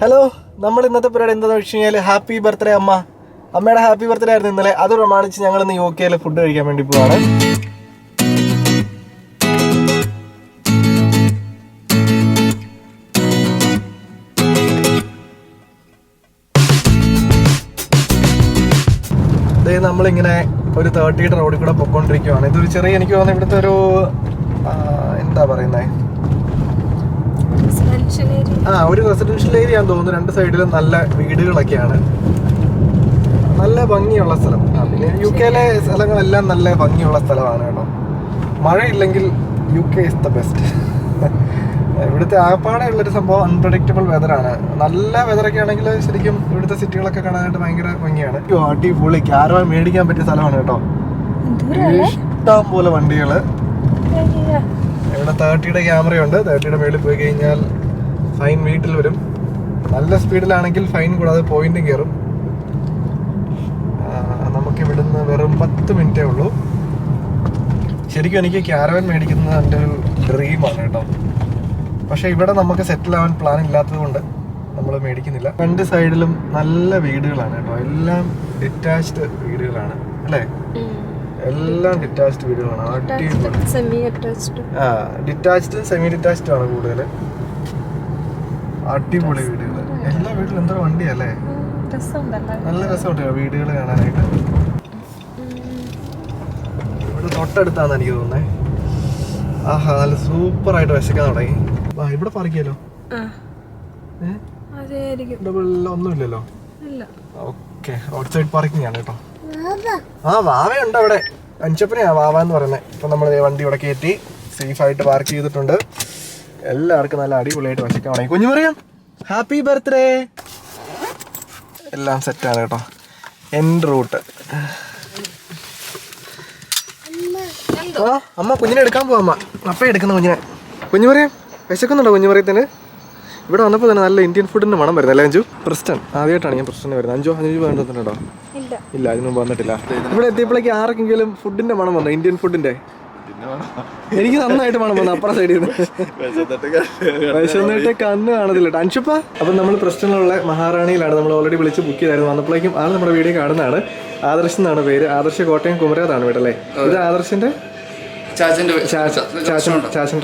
Hello നമ്മൾ ഇന്നത്തെ പരിപാടി എന്താണെന്ന് വെച്ച് കഴിഞ്ഞാൽ ഹാപ്പി ബർത്ത്ഡേ അമ്മ. അമ്മയുടെ ഹാപ്പി ബർത്ത്ഡേ ആയിരുന്നു ഇന്നലെ. അത് പ്രമാണിച്ച് ഞങ്ങൾ ഇന്ന് യു കെയിൽ ഫുഡ് കഴിക്കാൻ വേണ്ടി പോവാണ്. നമ്മളിങ്ങനെ ഒരു തേർട്ടിയുടെ റോഡിൽ കൂടെ പൊക്കോണ്ടിരിക്കുവാണ്. ഇതൊരു ചെറിയ എനിക്ക് തോന്നുന്നു ഇവിടുത്തെ ഒരു എന്താ പറയുന്നേ? ആ ഒരു റെസിഡൻഷ്യൽ ഏരിയ ആണെന്ന് തോന്നുന്നു. രണ്ട് സൈഡിലും നല്ല വീടുകളൊക്കെയാണ്. നല്ല ഭംഗിയുള്ള സ്ഥലം. ആ, പിന്നെ യു കെയിലെ സ്ഥലങ്ങളെല്ലാം നല്ല ഭംഗിയുള്ള സ്ഥലമാണ് കേട്ടോ. മഴയില്ലെങ്കിൽ U K is the best ഇവിടുത്തെ ആപ്പാടെ ഉള്ളൊരു സംഭവം അൺപ്രഡിക്റ്റബിൾ വെതറാണ് നല്ല വെതറൊക്കെ ആണെങ്കിൽ ശരിക്കും ഇവിടുത്തെ സിറ്റികളൊക്കെ കാണാനായിട്ട് ഭയങ്കര ഭംഗിയാണ്. അടിപൊളി. ക്യാരവാൻ മേടിക്കാൻ പറ്റിയ സ്ഥലമാണ് കേട്ടോ. ഇഷ്ടം പോലെ വണ്ടികൾ. ഇവിടെ തേർട്ടിയുടെ ക്യാമറയുണ്ട് തേർട്ടിയുടെ മേളിൽ പോയി കഴിഞ്ഞാൽ ഫൈൻ വീട്ടിൽ വരും. നല്ല സ്പീഡിലാണെങ്കിൽ ഫൈൻ കൂടാതെ പോയിന്റും കയറും. നമുക്ക് ഇവിടുന്ന് വെറും പത്ത് മിനിറ്റേ ഉള്ളൂ. ശരിക്കും എനിക്ക് ക്യാരവൻ മേടിക്കുന്നത് എന്റെ ഒരു ഡ്രീമാണ് കേട്ടോ. പക്ഷെ ഇവിടെ നമുക്ക് സെറ്റിൽ ആവാൻ പ്ലാൻ ഇല്ലാത്തത് കൊണ്ട് നമ്മൾ മേടിക്കുന്നില്ല. രണ്ട് സൈഡിലും നല്ല വീടുകളാണ് കേട്ടോ. എല്ലാം ഡിറ്റാച്ച്ഡ് വീടുകളാണ്. അല്ലേ? എല്ലാം ഡിറ്റാച്ച്ഡ് വീടുകളാണ്. ഡിറ്റാച്ച്ഡ് സെമി ഡിറ്റാച്ച്ഡ് ആണ് കൂടുതൽ അടിപൊളി വീടുകൾ എല്ലാ വീട്ടിലും എന്തോ വണ്ടിയല്ലേ? നല്ല രസമുണ്ട് വീടുകൾ കാണാനായിട്ട്. ഇവിടെ തൊട്ടടുത്താന്ന് എനിക്ക് തോന്നുന്നേ. ആഹാ നല്ല സൂപ്പർ ആയിട്ട് വിശക്കാൻ തുടങ്ങി. ഇവിടെ ആ. അതായിരിക്കും ഡബിൾ ഒന്നുമില്ലല്ലോ ഓക്കെ റോഡ് സൈഡ് പാർക്കിംഗ് ആണ് കേട്ടോ. ആ വാവയുണ്ട് അവിടെ. അഞ്ചപ്പനെയാ വാവ എന്ന് പറയുന്നത് ഇപ്പൊ നമ്മൾ വണ്ടി ഇവിടെ കയറ്റി സേഫ് ആയിട്ട് പാർക്ക് ചെയ്തിട്ടുണ്ട്. എല്ലാവർക്കും നല്ല അടിപൊളിയായിട്ട് വസിക്കാൻ തുടങ്ങി. കുഞ്ഞു പറയാം ഹാപ്പി ബർത്ത്ഡേ എല്ലാം സെറ്റാണ് കേട്ടോ. എന്റെ റൂട്ട് ഓ അമ്മ കുഞ്ഞിനെ എടുക്കാൻ പോവാ അമ്മ. അപ്പ എടുക്കുന്ന കുഞ്ഞിനെ. കുഞ്ഞു പറയാം വിശക്കുന്നുണ്ടോ കുഞ്ഞു പറയത്തിന് ഇവിടെ വന്നപ്പോൾ തന്നെ നല്ല ഇന്ത്യൻ ഫുഡിന്റെ മണം വരുന്നത് അല്ലേ അഞ്ചു പ്രസ്റ്റൺ ആദ്യമായിട്ടാണ് ഞാൻ പ്രസ്റ്റൺ വരുന്നത്. അഞ്ചു അഞ്ചു വേണ്ടി ഇല്ല. ഇല്ല അതിന് വന്നിട്ടില്ല. ഇവിടെ എത്തിയപ്പോഴേക്ക് ആർക്കെങ്കിലും ഫുഡിന്റെ മണം വന്നു? ഇന്ത്യൻ ഫുഡിന്റെ എനിക്ക് നന്നായിട്ട് വേണം വന്നു അപ്പുറം സൈഡിൽ നിന്ന് വിശന്നിട്ട് കണ്ണ് കാണത്തില്ല. അൻഷുപ്പ അപ്പം നമ്മൾ പ്രശ്നമുള്ള മഹാറാണിയിലാണ്. നമ്മൾ ഓൾറെഡി വിളിച്ച് ബുക്ക് ചെയ്തായിരുന്നു. വന്നപ്പോഴേക്കും ആൾ നമ്മുടെ വീഡിയോ കാണുന്നതാണ്. ആദർശ് എന്നാണ് പേര്. ആദർശ് കോട്ടയം കുമരതാണ് വീട് അല്ലേ? ഇത് ആദർശിന്റെ? ചാച്ചന്റെ ചാച്ചൻ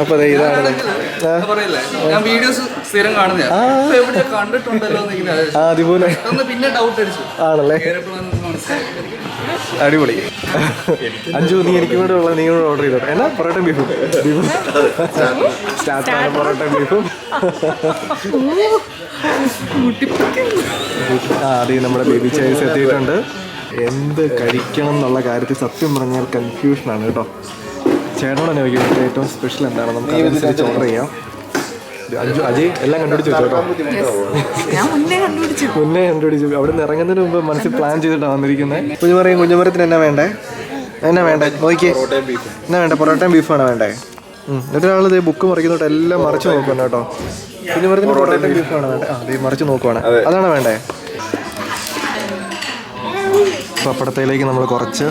അപ്പൊ ഇതാണ്. അതുപോലെ. ആണല്ലേ? അടിപൊളി. അഞ്ചു നീ എനിക്ക് കൂടെ ഉള്ള നീ കൂടെ ഓർഡർ ചെയ്തോ. എന്നാ പൊറോട്ട ബീഫും ബീഫും സ്റ്റാർട്ടാണ് പൊറോട്ട ബീഫും ആ അത് നമ്മുടെ ബേബി ചൈസ് എത്തിയിട്ടുണ്ട്. എന്ത് കഴിക്കണം എന്നുള്ള കാര്യത്തിൽ സത്യം പറഞ്ഞാൽ കൺഫ്യൂഷനാണ് കേട്ടോ. ചേട്ടനോട് തന്നെ ചോദിക്കും ഏറ്റവും സ്പെഷ്യൽ എന്താണ് നമുക്ക് അതനുസരിച്ച് ഓർഡർ ചെയ്യാം. അഞ്ചു അജയ് എല്ലാം കണ്ടുപിടിച്ചു കേട്ടോ. ഞാൻ മുന്നേ കണ്ടുപിടിച്ചു. മുന്നേ കണ്ടുപിടിച്ചു. അവിടെ നിന്ന് ഇറങ്ങുന്നതിന് മുമ്പ് മനസ്സിൽ പ്ലാൻ ചെയ്തിട്ടാണ് വന്നിരിക്കുന്നത് കുഞ്ഞുമറിയും കുഞ്ഞുമരത്തിന് എന്നാ വേണ്ടേ? എന്നാ വേണ്ടേ? നോക്കിയേ. എന്നാ വേണ്ടേ? പൊറോട്ടയും ബീഫാണ് വേണ്ടേ? ഇത് ബുക്ക് മറിക്കുന്നോട്ട് എല്ലാം മറിച്ച് നോക്കണം കേട്ടോ. കുഞ്ഞുമരത്തിന് പൊറോട്ടയും ബീഫാണ് വേണ്ടേ? ആ ഇത് മറിച്ച് നോക്കുവാണ്. അതാണ് വേണ്ടേ? പപ്പടത്തേലേക്ക് നമ്മൾ കുറച്ച്.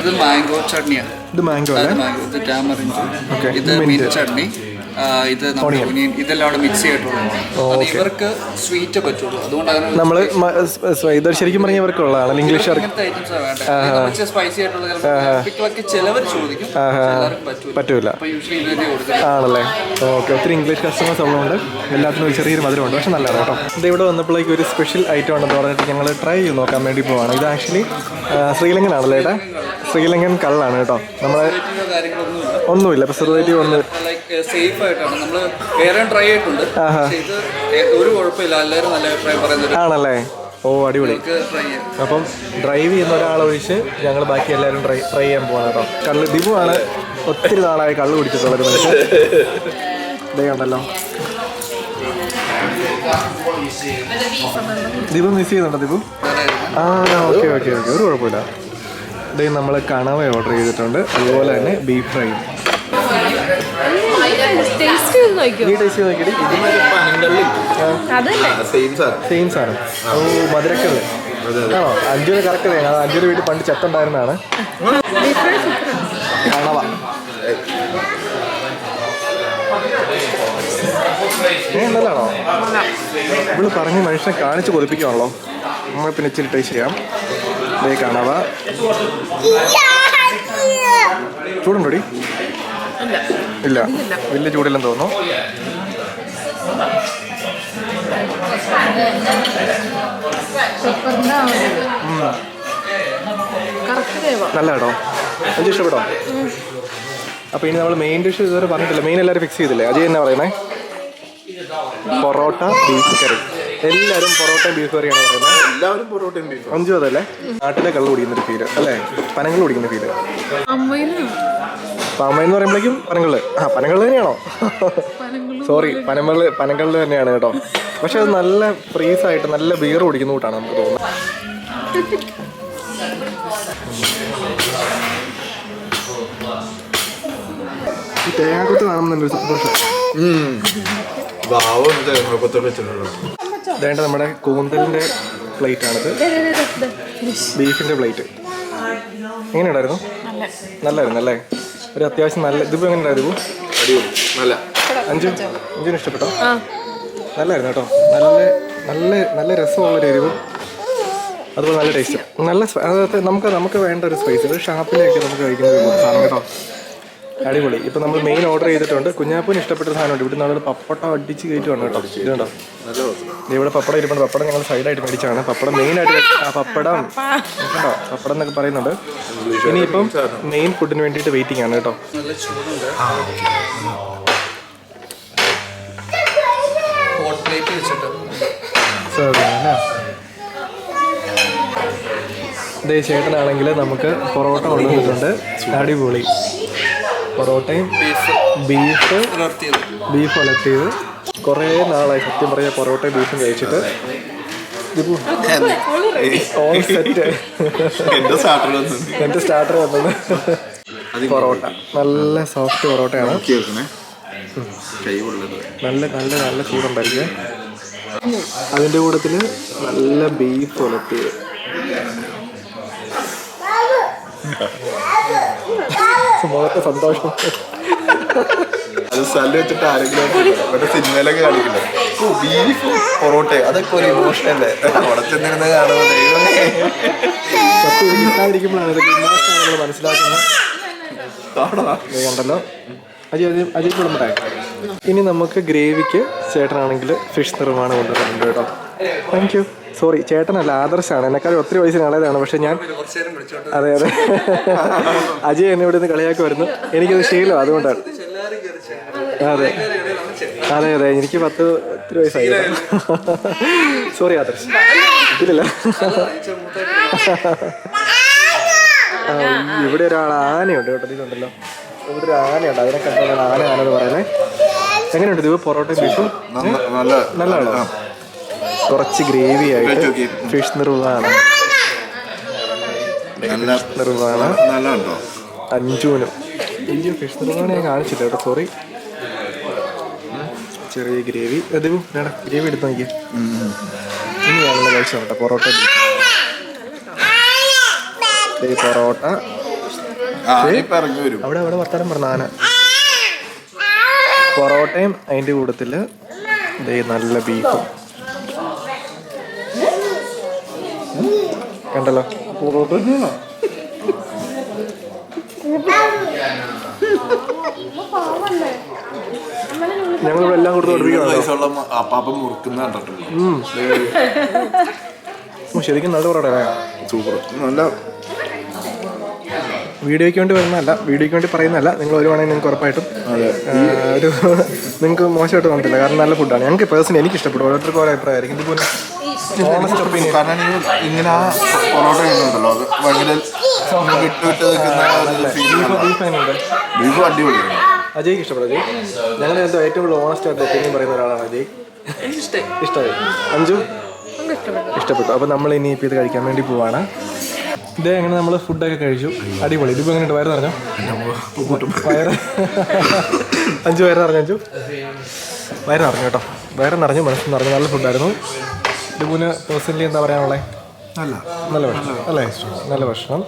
ഇത് മാംഗോ ചട്നിയാണ് ഇത് മാംഗോ അല്ലേ ഇത് Okay. ഇത് മിന്റ് ചട്നി ഇത് നമ്മുടെ ഒനിയൻ ഇതെല്ലാം മിക്സ് ചെയ്തിട്ടുള്ളത് അത് ഇവർക്ക് സ്വീറ്റ് പറ്റുള്ളൂ. അതുകൊണ്ടാണ് നമ്മൾ ഇത് ശരിക്കും പറഞ്ഞ ഇവർക്കുള്ളതാണ്. ഇംഗ്ലീഷ് ഇങ്ങനത്തെ ഐറ്റംസ് വേണ്ടത് സ്പൈസി ആയിട്ടുള്ള ചിലപ്പോൾ ചിലവർ ചോദിക്കും. പറ്റൂല. ആണല്ലേ? ഓക്കെ ഒത്തിരി ഇംഗ്ലീഷ് കസ്റ്റമേഴ്സ് ഉള്ളതുകൊണ്ട് എല്ലാത്തിനും ഒരു ചെറിയൊരു മധുരമുണ്ട്. പക്ഷെ നല്ലതാണ് കേട്ടോ. ഇത് ഇവിടെ വന്നപ്പോഴേക്ക് ഒരു സ്പെഷ്യൽ ഐറ്റം ഉണ്ടെന്ന് പറഞ്ഞിട്ട് ഞങ്ങൾ ട്രൈ ചെയ്ത് നോക്കാൻ വേണ്ടി പോവാണ്. ഇത് ആക്ച്വലി ശ്രീലങ്കനാണല്ലേ ഏട്ടാ? ശ്രീലങ്കൻ കള്ളാണ് കേട്ടോ. നമ്മളെ ഒന്നുമില്ല. പ്രിസർവേറ്റീവ് ഒന്നും സേഫ് ആയിട്ടാണ്. നമ്മൾ വേറെ ട്രൈ ചെയ്തിട്ടുണ്ട്. പക്ഷേ ഇത് ഒരു കുഴപ്പമില്ല. എല്ലാവരും നല്ല അഭിപ്രായം പറയുന്നത് ആണല്ലേ? ഓ അടിപൊളി. അപ്പം ഡ്രൈവ് ചെയ്യുന്ന ഒരാൾ ഒഴിച്ച് ഞങ്ങൾ ബാക്കി എല്ലാവരും ട്രൈ ട്രൈ ചെയ്യാൻ പോകണം കേട്ടോ. കള്ള് ആണ് ഒത്തിരി നാളായി കള്ള് കുടിച്ചിട്ടുള്ളത് മനുഷ്യൻ. ഇതേ ഉണ്ടല്ലോ ദിബു മിസ് ചെയ്യുന്നുണ്ടോ ദിബു ആ ഓക്കെ ഓക്കെ ഓക്കെ ഒരു കുഴപ്പമില്ല. ഇതേ നമ്മൾ കണവ ഓർഡർ ചെയ്തിട്ടുണ്ട്. അതുപോലെ തന്നെ ബീഫ് ഫ്രൈ ടേസ്റ്റ് ചെയ്ത് നോക്കിയോ നീ ടേസ്റ്റ് ചെയ്ത് നോക്കിയിട്ട് അതല്ലേ? സെയിം സാധനം. ഓ മധുരക്കല്ല് ആണോ അഞ്ചൂര് കറക്റ്റ് വേണം അത് അഞ്ചൂര് വീട്ടിൽ പണ്ട് ചെത്തുണ്ടായിരുന്നതാണ് കണവ. നല്ലതാണോ ഇവൾ പറഞ്ഞ് മനുഷ്യനെ കാണിച്ച് കൊതിപ്പിക്കുവാണല്ലോ. നമ്മൾ പിന്നെ ഇച്ചിരി ടേസ്റ്റ് ചെയ്യാം. ദേ കാണാവ. ചൂടുണ്ടോടി? ഇല്ല. വലിയ ചൂടില്ലെന്ന് തോന്നുന്നു. നല്ല കേട്ടോ എനിക്ക് ഇഷ്ടപ്പെട്ടോ? അപ്പോൾ ഇനി നമ്മൾ മെയിൻ ഡിഷ് ഇതുവരെ പറഞ്ഞിട്ടില്ല. മെയിൻ എല്ലാവരും ഫിക്സ് ചെയ്തില്ലേ? അജയ് എന്നാ പറയുന്നത് പൊറോട്ട ബീഫ് കറി എല്ലാവരും പൊറോട്ട ബീഫ് കറിയാണ് പറയുന്നത് എല്ലാവരും പൊറോട്ടയും ബീഫ് അഞ്ചു അതല്ലേ നാട്ടിലെ കള്ള് കുടിക്കുന്ന ഒരു ഫീൽ അല്ലേ? പനങ്ങൾ കുടിക്കുന്ന ഫീൽ അമ്മയിലും എന്ന് പറയുമ്പോഴേക്കും പനങ്ങൾ ആ പനങ്കൾ തന്നെയാണോ? സോറി പനമ്പൾ പനങ്കൾ. തന്നെയാണ് കേട്ടോ. പക്ഷെ അത് നല്ല ഫ്രീസ് ആയിട്ട് നല്ല ബിയർ കുടിക്കുന്ന കൂട്ടാണ് നമുക്ക് തോന്നുന്നത്. ഈ തേങ്ങാക്കൊത്ത് ഇതേണ്ട നമ്മുടെ കൂന്തലിന്റെ പ്ലേറ്റ് ആണിത് ബീഫിന്റെ പ്ലേറ്റ്. എങ്ങനെയുണ്ടായിരുന്നു? നല്ലായിരുന്നു അല്ലേ? ഒരു അത്യാവശ്യം നല്ല ഇതിപ്പോ എങ്ങനെ ഉണ്ടായിരുന്നു? അടിപൊളി. നല്ല. അഞ്ചു അഞ്ചിന് ഇഷ്ടപ്പെട്ടോ? നല്ലായിരുന്നു കേട്ടോ. നല്ല നല്ല നല്ല രസമുള്ളൊരു എരിവ്. അതുപോലെ നല്ല ടേസ്റ്റ്. നല്ല അതായത് നമുക്ക് നമുക്ക് വേണ്ട ഒരു സ്പൈസ് ഒരു ഷാപ്പിലേക്ക് നമുക്ക് കഴിക്കുന്ന ഒരു സാധനം കേട്ടോ. അടിപൊളി. ഇപ്പൊ നമ്മൾ മെയിൻ ഓർഡർ ചെയ്തിട്ടുണ്ട്. കുഞ്ഞാപ്പൂന് ഇഷ്ടപ്പെട്ട സാധനമുണ്ട്. ഇവിടെ നമ്മൾ പപ്പടം അടിച്ച് കയറ്റുവാണ് കേട്ടോ. ഇതുണ്ടോ? ദേ ഇവിടെ പപ്പടം ഇരിപ്പുണ്ട്. പപ്പടം ഞങ്ങൾ സൈഡായിട്ട് മേടിച്ചാണ് പപ്പടം മെയിൻ ആയിട്ട് ആ പപ്പടം. കേട്ടോ? പപ്പടം എന്നൊക്കെ പറയുന്നുണ്ട്. ഇനിയിപ്പം മെയിൻ ഫുഡിന് വേണ്ടിയിട്ട് വെയിറ്റിംഗ് ആണ് കേട്ടോ. ഇതേ ചേട്ടനാണെങ്കിൽ നമുക്ക് പൊറോട്ട കൊണ്ടുവന്നിട്ടുണ്ട്. അടിപൊളി. പൊറോട്ടയും ബീഫ് ബീഫ് ഉലർത്തിയത് കുറേ നാളായി സത്യം പറഞ്ഞ പൊറോട്ടയും ബീഫും കഴിച്ചിട്ട്. All set. എന്റെ സ്റ്റാർട്ടർ എന്റെ സ്റ്റാർട്ടർ വന്നത് പൊറോട്ട. നല്ല സോഫ്റ്റ് പൊറോട്ടയാണ്. നല്ല നല്ല നല്ല ചൂടുണ്ടായിരിക്കും. അതിന്റെ കൂട്ടത്തിൽ നല്ല ബീഫ് ഉലത്തിയത്. മുഖത്തെ സന്തോഷം. അത് സ്ഥലം വെച്ചിട്ട് ആരെങ്കിലും ഇവിടെ സിനിമയിലൊക്കെ കാണിക്കില്ല? ബീഫ് പൊറോട്ട. അതൊക്കെ ഒരു ഇമോഷൻ അല്ലേ? അവിടെ ചെന്നിരുന്ന് കാണുമ്പോൾ ദൈവമേ. ഇത് കിട്ടാതിരിക്കുമ്പോഴാണ് ഇതൊക്കെ ഇമോഷനാണ് നമ്മൾ മനസ്സിലാക്കുന്നത്. അജയ് അജയ് അജയ് കുടുംബട്ടെ ഇനി നമുക്ക് ഗ്രേവിക്ക് ചേട്ടനാണെങ്കിൽ ഫിഷ് നിർമ്മാണം കൊണ്ടുവരുന്നുണ്ട് കേട്ടോ. താങ്ക് യു സോറി ചേട്ടനല്ല ആദർശാണ്. എന്നെക്കാളും ഒത്തിരി വയസ്സിന് ഇളയതാണ്. പക്ഷെ ഞാൻ അതെ അതെ. അജയ് എന്നെ ഇവിടെ നിന്ന് കളിയാക്കി വരുന്നു എനിക്കത് ശീലം അതുകൊണ്ടാണ്. അതെ. അതെ അതെ. എനിക്ക് പത്ത് ഒത്തിരി വയസ്സായി. സോറി ആദർശ്. ഇല്ലല്ല. ഇവിടെ ഒരാൾ ആനയുണ്ട് കേട്ടോ ഇതുണ്ടല്ലോ ഇവിടെ ഒരു ആനയുണ്ട്. അതിനെ കണ്ടാണ് ആന ആന എന്ന് പറയുന്നത്. എങ്ങനെയുണ്ട് ഇത്? പൊറോട്ടയും ബീഫും? നല്ലതാണോ കുറച്ച് ഗ്രേവി ആയിട്ട് ഫിഷ് നിർവാണ ഉണ്ടോ അഞ്ചൂനും. വലിയ ഫിഷ് നിർവാണ് ഞാൻ കാണിച്ചില്ല കേട്ടോ സോറി ചെറിയ ഗ്രേവി. അത് ഗ്രേവി എടുത്ത് നോക്കിയേ. ഇനി ഞാനുള്ള കഴിച്ചു കേട്ടോ പൊറോട്ട പൊറോട്ട. അവിടെ അവിടെ വർത്താനം പറഞ്ഞ ആന. പൊറോട്ടയും അതിന്റെ കൂട്ടത്തിൽ നല്ല ബീഫും കണ്ടല്ലോ. പൊറോട്ട ഞങ്ങളിവിടെ എല്ലാം കൊടുത്ത് ശരിക്കും നല്ല പൊറോട്ട സൂപ്പർ. നല്ല വീഡിയോയ്ക്ക് വേണ്ടി വരുന്നതല്ല വീഡിയോയ്ക്ക് വേണ്ടി പറയുന്നതല്ല. നിങ്ങൾ വരുവാണെങ്കിൽ നിങ്ങൾക്ക് ഉറപ്പായിട്ടും ഒരു നിങ്ങൾക്ക് മോശമായിട്ട് തോന്നത്തില്ല. കാരണം നല്ല ഫുഡാണ് ഞങ്ങൾക്ക് പേഴ്സണലി എനിക്ക് ഇഷ്ടപ്പെടും ഓരോരുത്തർക്കും ഓരോ അഭിപ്രായമായിരിക്കും. ഇതുപോലെ ഓണസ്റ്റ് ഒപ്പീനിയൻ കാരണം ഈ ഇങ്ങനെ ആ പൊറോട്ട കഴിക്കുന്നുണ്ടല്ലോ. അത് ഭയങ്കര വിട്ട് വിട്ട് നിൽക്കുന്ന ബീഫ് അടിപൊളിയാണ് അജയ്ക്ക് ഇഷ്ടപ്പെടും അജയ്? ഞങ്ങൾ എന്തോ ഏറ്റവും കൂടുതൽ ഓണസ്റ്റ് ആയിട്ട് ഒപ്പീനിയൻ പറയുന്ന ഒരാളാണ് അജയ്. ഇഷ്ടമായി. അഞ്ചു ഇഷ്ടപ്പെട്ടു. അപ്പോൾ നമ്മൾ ഇനി ഇപ്പോൾ ഇത് കഴിക്കാൻ വേണ്ടി പോവാണ്. ഇതേ അങ്ങനെ നമ്മൾ ഫുഡൊക്കെ കഴിച്ചു. അടിപൊളി. ഇതിപ്പോൾ എങ്ങനെ വയറ് നിറഞ്ഞോ? വയറ് അഞ്ചു വയറ് നിറഞ്ഞു അഞ്ചു വയറ് നിറഞ്ഞു കേട്ടോ. വയറ് നിറഞ്ഞു മനസ്സ് നിറഞ്ഞു. നല്ല ഫുഡായിരുന്നു ഇതുപോലെ പേഴ്സണലി എന്താ പറയാനുള്ളത് അല്ല നല്ല ഭക്ഷണം. അല്ലേ? നല്ല ഭക്ഷണം.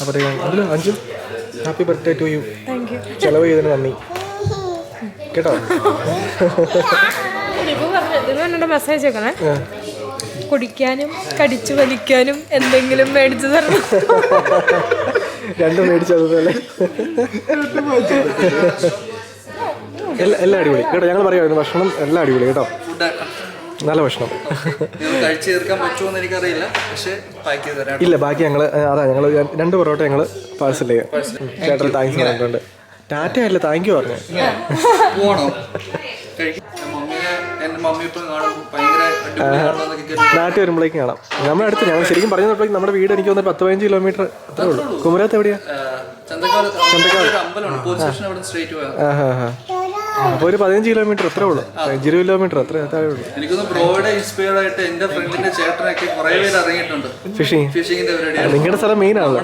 അപ്പോൾ അതിൽ അഞ്ചു ഹാപ്പി ബർത്ത്ഡേ ടു യു ചെലവ് ചെയ്തതിന് നന്ദി. കേട്ടോ? മെസ്സേജ് വെക്കണേ കുടിക്കാനും കടിച്ചു വലിക്കാനും എന്തെങ്കിലും മേടിച്ചു തരണം. രണ്ടും മേടിച്ചതുപോലെ എല്ലാം എല്ലാം അടിപൊളി. കേട്ടോ ഞങ്ങൾ പറയുമായിരുന്നു ഭക്ഷണം എല്ലാം അടിപൊളി കേട്ടോ. നല്ല ഭക്ഷണം. നിങ്ങൾ കഴിച്ചു തീർക്കാൻ പറ്റുമോ എന്ന് എനിക്കറിയില്ല. പക്ഷെ പാക്ക് ചെയ്ത് തരാം. ഇല്ല ബാക്കി ഞങ്ങൾ അതാ ഞങ്ങൾ രണ്ട് പൊറോട്ട ഞങ്ങൾ പാഴ്സൽ ചെയ്യാം. ചേട്ടൻ താങ്ക്സ് പറഞ്ഞിട്ടുണ്ട് ടാറ്റ അല്ല താങ്ക് യു പറഞ്ഞു. പോണോ. ടാറ്റ വരുമ്പോഴേക്കും കാണാം. നമ്മുടെ അടുത്ത് ഞങ്ങൾ ശരിക്കും പറഞ്ഞപ്പോഴേക്കും നമ്മുടെ വീട് എനിക്ക് തോന്നുന്നത് പത്ത് പതിനഞ്ച് കിലോമീറ്റർ അത്രേ ഉള്ളൂ. കുമരകത്ത് എവിടെയാ? ചന്തക്കാട് ഒരു പോലീസ് സ്റ്റേഷൻ സ്ട്രേറ്റ് അപ്പോൾ ഒരു പതിനഞ്ച് കിലോമീറ്റർ അത്രേ ഉള്ളൂ. പതിനഞ്ച് കിലോമീറ്റർ അത്രേ അത്രേ ഉള്ളൂ. എനിക്കൊന്ന് ബ്രോയുടെ ഇൻസ്പയർഡ് ആയിട്ട് എന്റെ ഫ്രണ്ടിന്റെ ചേട്ടനൊക്കെ കുറെ പേര് അറിയിട്ടുണ്ട് ഫിഷിംഗ് ഫിഷിംഗിന്റെ പരിപാടിയാണ്. നിങ്ങളുടെ സ്ഥലം മെയിൻ ആണല്ലോ.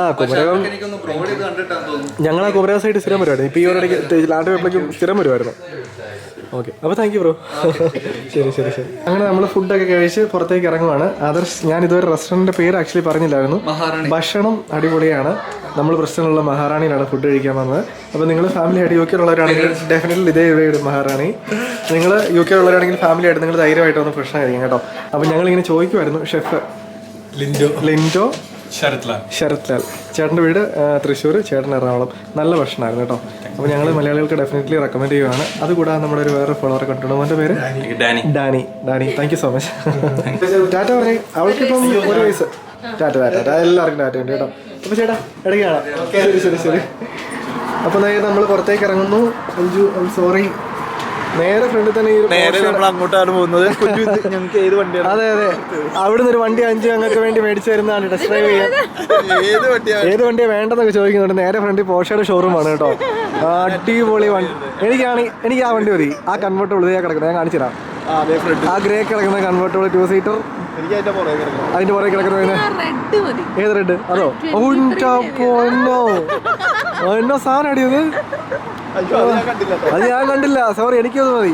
ആ കുമരകം എനിക്കൊന്ന് ബ്രോഡ് ഇത് കണ്ടിട്ടാന്ന് തോന്നുന്നു. ഞങ്ങൾ ആ കുമരകം സൈഡ് സ്ഥിരം വരുവായിരുന്നു. ഇപ്പൊ ഈ ഒരു ലാൻഡ് പേപ്പറിലേക്കും സ്ഥിരം വരുമായിരുന്നു ഓക്കെ. അപ്പോൾ താങ്ക് യു ബ്രോ ശരി ശരി ശരി. അങ്ങനെ നമ്മൾ ഫുഡൊക്കെ കഴിച്ച് പുറത്തേക്ക് ഇറങ്ങുവാണ്. അതർസ് ഞാൻ ഇതുവരെ റെസ്റ്റോറന്റിന്റെ പേര് ആക്ച്വലി പറഞ്ഞില്ലായിരുന്നു. ഭക്ഷണം അടിപൊളിയാണ്. നമ്മൾ പ്രശ്നമുള്ള മഹാറാണിയിലാണ് ഫുഡ് കഴിക്കാൻ വന്നത്. അപ്പോൾ നിങ്ങൾ ഫാമിലി ആയിട്ട് യു കെ ഉള്ളവരാണെങ്കിൽ ഡെഫിനറ്റ്ലി ഇതേ ഇവിടെ മഹാറാണി. നിങ്ങൾ യു കെ ഉള്ളവരാണെങ്കിൽ ഫാമിലി ആയിട്ട് നിങ്ങൾ ധൈര്യമായിട്ട് വന്ന് പ്രശ്നം കഴിക്കാം കേട്ടോ. അപ്പോൾ ഞങ്ങളിങ്ങനെ ചോദിക്കുമായിരുന്നു ഷെഫ് ലിൻഡോ. ലിൻഡോ ശരത്ലാൽ. ശരത് ലാൽ ചേട്ടന്റെ വീട് തൃശ്ശൂർ ചേട്ടൻ എറണാകുളം. നല്ല ഭക്ഷണമായിരുന്നു കേട്ടോ. അപ്പോൾ ഞങ്ങൾ മലയാളികൾക്ക് ഡെഫിനറ്റ്ലി റെക്കമെൻഡ് ചെയ്യുവാണ്. അതുകൂടാതെ നമ്മുടെ ഒരു വേറെ ഫോളോവർ കണ്ടിട്ടുണ്ട്? അവന്റെ പേര്? Danny. Danny. Danny. Thank you so much Tata പറഞ്ഞേ അവൾക്കിപ്പം ഒരു വയസ്സ്. ടാറ്റ ടാറ്റ ടാറ്റ. എല്ലാവർക്കും ടാറ്റ ഉണ്ട് കേട്ടോ. അപ്പോൾ ചേട്ടാ ഇടയ്ക്ക് കാണാം. ശരി ശരി ശരി. അപ്പോൾ നമ്മൾ പുറത്തേക്ക് ഇറങ്ങുന്നു. അഞ്ചു സോറി നേരെ ഫ്രണ്ടിൽ തന്നെ ഈ ഒരു നേരെ Porsche- നമ്മൾ അങ്ങോട്ടാണ് പോകുന്നത്. ഞങ്ങൾക്ക് ഏത് വണ്ടിയാണ്? അതെ അതെ. അവിടുന്ന് ഒരു വണ്ടി അഞ്ചു ഞങ്ങൾക്ക് വേണ്ടി മേടിച്ചു തരുന്നതാണ് ടെസ്റ്റ് ഡ്രൈവ് ചെയ്യാൻ. ഏത് വണ്ടിയാണ്? ഏത് വണ്ടിയാ വേണ്ടെന്നൊക്കെ ചോദിക്കുന്നുണ്ട്. നേരെ ഫ്രണ്ടിൽ പോഷയുടെ ഷോറൂമാണ് കേട്ടോ. അടിപൊളി വണ്ടി എനിക്കാണ് എനിക്ക് ആ വണ്ടി മതി. ആ കൺവെർട്ടബിൾ ഇതേ കിടക്കുന്നത് ഞാൻ കാണിച്ചു തരാം ആ അതെ ഫ്രണ്ട് ആ ഗ്രേ കിടക്കുന്ന കൺവെർട്ടബിൾ ടു സീറ്റർ എനിക്ക് അതിന്റെ പുറകെ കിടക്കണം. അതിന്റെ പുറകെ കിടക്കുന്ന റെഡ് മതി. ഏത് റെഡ് അതോ? ഉണ്ടോ പൊന്നോ. എന്നോ സാധനം അടിയത് അത് ഞാൻ കണ്ടില്ല കേട്ടോ. അത് ഞാൻ കണ്ടില്ല. സോറി എനിക്കത് മതി.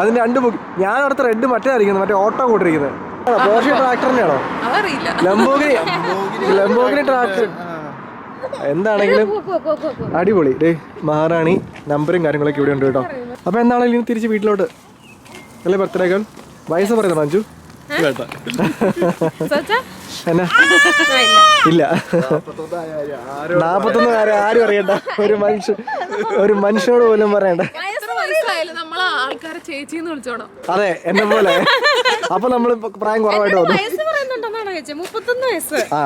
അത് രണ്ട് ബുക്ക്. ഞാൻ അവിടുത്തെ റെഡ് മറ്റേ ആയിരിക്കുന്നത് മറ്റേ ഓട്ടോ കൂട്ടിരിക്കുന്നത്. പോർഷ ട്രാക്ടറിനാണോ ലംബോഗിനി ലംബോഗിനി ട്രാക്ടർ എന്താണെങ്കിലും അടിപൊളി. ഡേ മഹാറാണി നമ്പറും കാര്യങ്ങളൊക്കെ ഇവിടെ ഉണ്ട് കേട്ടോ. അപ്പൊ എന്താണെങ്കിലും ഇനി തിരിച്ച് വീട്ടിലോട്ട്? അല്ലേ ബർത്ത്ഡേ ഗേൾ വയസ്സ് പറയുന്നത് മഞ്ജു? സച്ചാ? എന്നാ ഇല്ല. നാപ്പത്തൊന്ന് കാര്യം ആരും അറിയണ്ട. ഒരു മനുഷ്യൻ ഒരു മനുഷ്യനോട് പോലും പറയണ്ട. നമ്മളെ അതെ എന്നെ പോലെ. അപ്പൊ നമ്മൾ പ്രായം കുറവായിട്ട് തോന്നും ആ.